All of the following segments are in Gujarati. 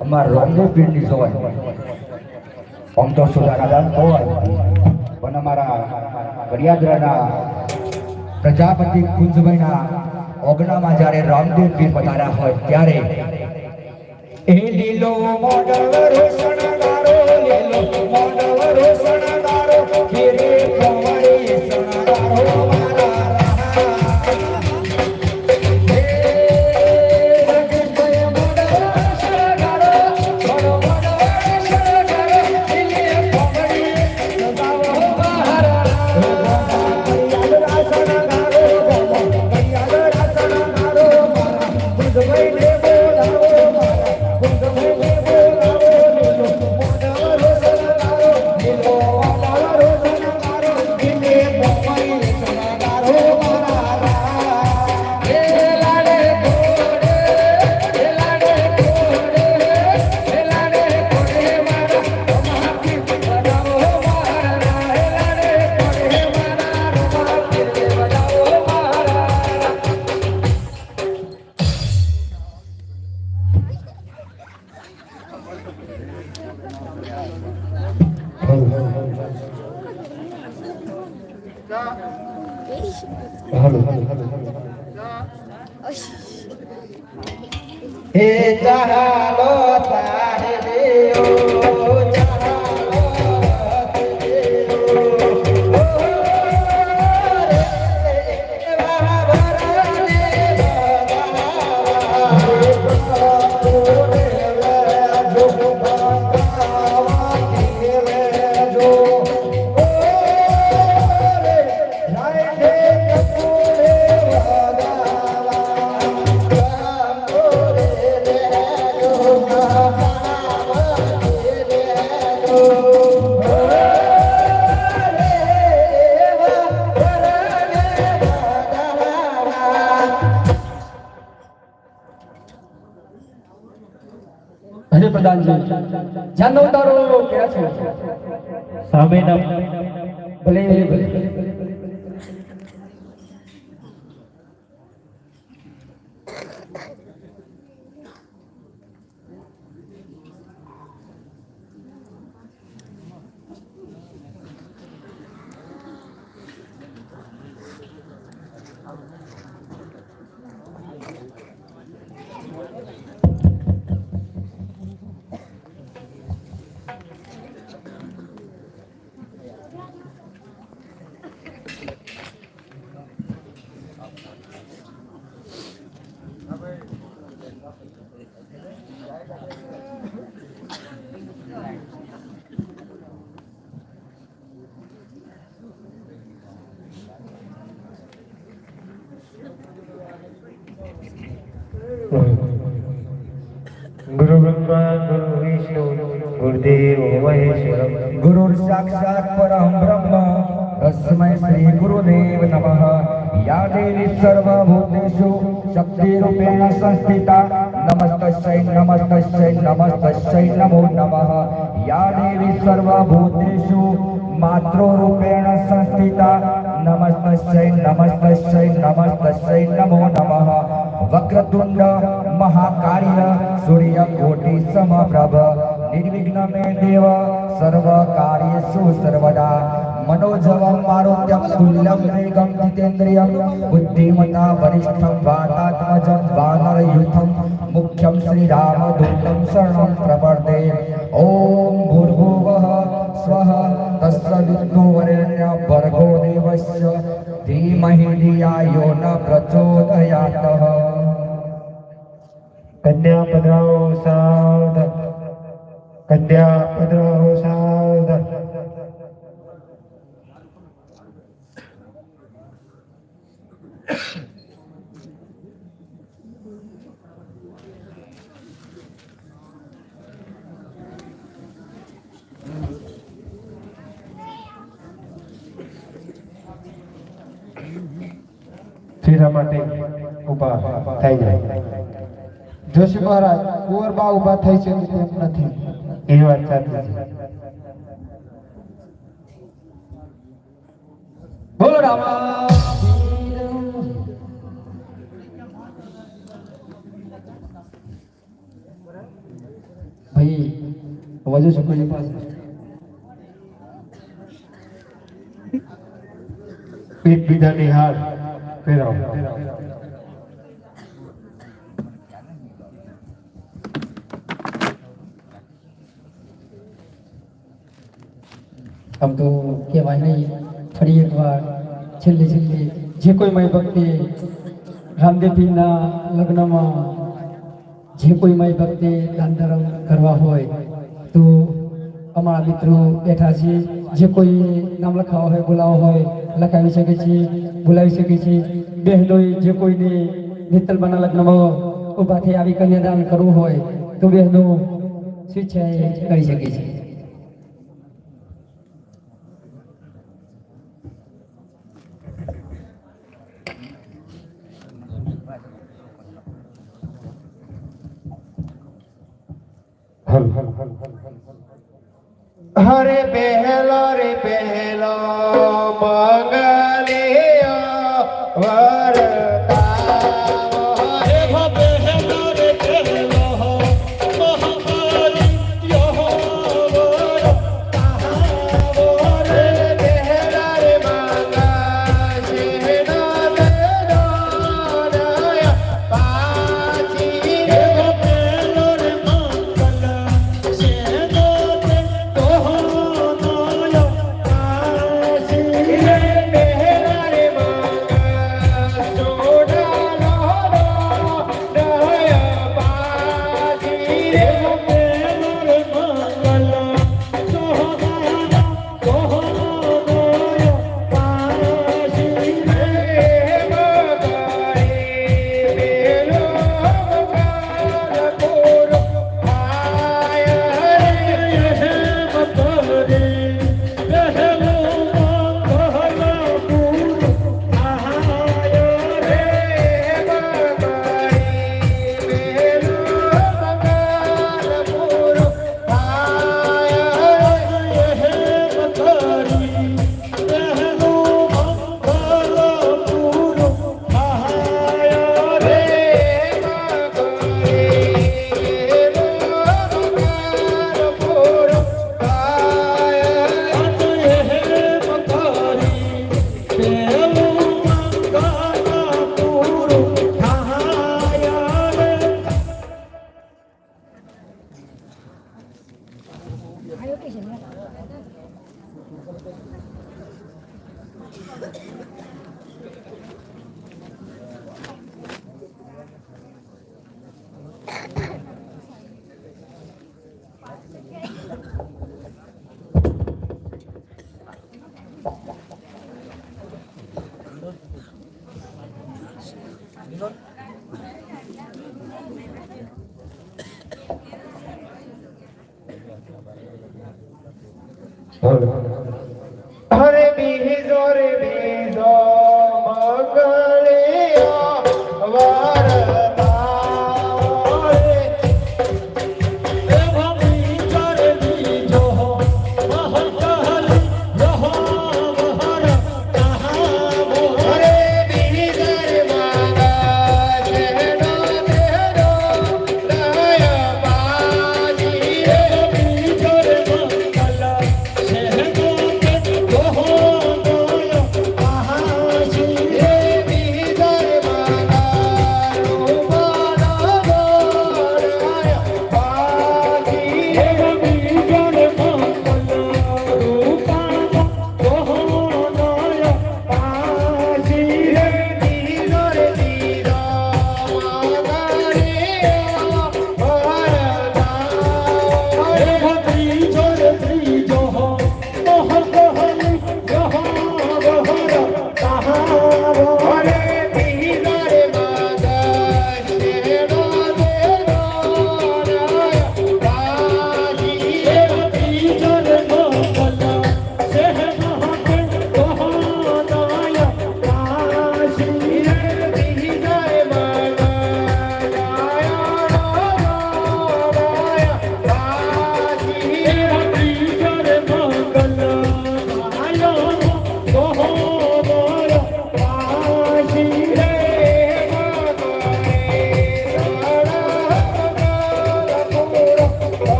અમારા રામદેવ પીરની જોવાય. આમ તો સુધારાદાન હોય પણ અમારા કડિયાદરાના પ્રજાપતિ કુંજભાઈના ઓગણામાં જ્યારે રામદેવ પીર પધાર્યા હોય ત્યારે એ લીલો મોડલ રોશનદારો Eita, ઉતારો ક્યાં છે? સામેના ભલે. ગુરુ સાક્ષાત પરમ બ્રહ્મ તસ્મૈ શ્રી ગુરુદેવ નમઃ યા દેવી સર્વભૂતેષુ શક્તિ રૂપેણ સંસ્થિતા નમસ્તસ્ય નમસ્તસ્ય નમસ્તસ્ય નમો નમઃ યા દેવી સર્વભૂતેષુ માતૃરૂપેણ સંસ્થિતા નમસ્તસ્ય નમસ્તસ્ય નમસ્તસ્ય નમો નમઃ વક્રતુંડ મહાકાર્ય સૂર્યકોટિ સમપ્રભ નિર્વિઘ્નમે દેવ સર્વ કાર્યેષુ સર્વદા મનોજવમ આરોગ્યમ તુલ્યમ વેગમ જીતેન્દ્રિયમ બુદ્ધિમતા વરિષ્ઠમ વાતાત્મજમ વાનર યુથમ મુખ્યમ શ્રી રામ દૂતમ શરણમ પ્રવર્તે ઓમ ભૂર્ભુવઃ સ્વઃ તસ્ય વિદ્નો વરેણ્ય ભર્ગો દેવસ્ય ધીમહિ ધિયાયો ન પ્રચોદયાતઃ કન્યા પધરાઓ સાવધ કન્યા પધરાવો સાવધાન ફેરા માટે ઊભા થઈ જાય જોશી મહારાજ કુંવરબા ઊભા થઈ છે તેમ નથી એ વાત સાચી છે. બોલો રામા. ભાઈ અવાજો છો કોઈ પાસે એકબીજાની હાર ફેરાવો આમ તો કહેવાય નહીં, ફરી એકવાર છેલ્લે છેલ્લે જે કોઈ માય ભક્તિ રામદેવજીના લગ્નમાં જે કોઈ માય ભક્તિ દાન કરવા હોય, તો અમારા મિત્રો બેઠા છે, જે કોઈ નામ લખાવા હોય બોલાવવા હોય, લખાવી શકે છે, બોલાવી શકે છે. બહેનોએ જે કોઈને નિતલબાના લગ્નમાં ઊભા આવી કન્યાદાન કરવું હોય, તો બહેનો સ્વેચ્છાએ કરી શકે છે. હરે પહેલો રે પહેલો મંગલિયો વરતાવો હરે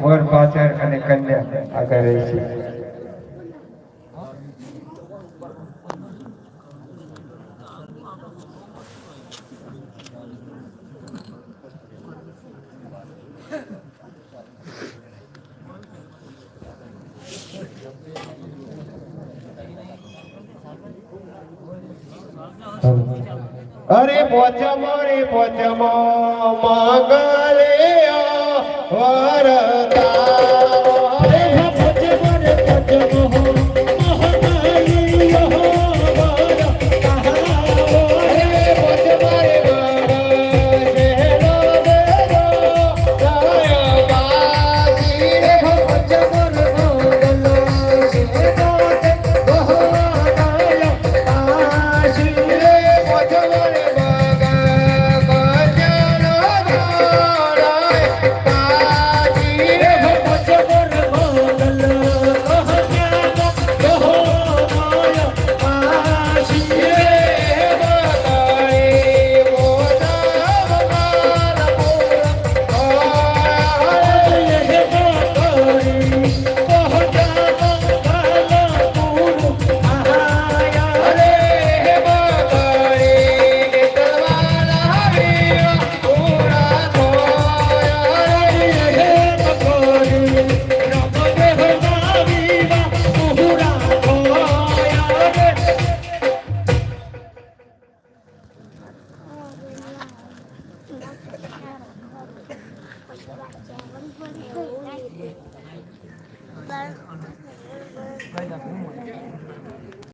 વર પાછળ અને કન્યા આગળ રહી છે અરે પોચમો રે પોચમો મંગલે वरदा हरे भज भज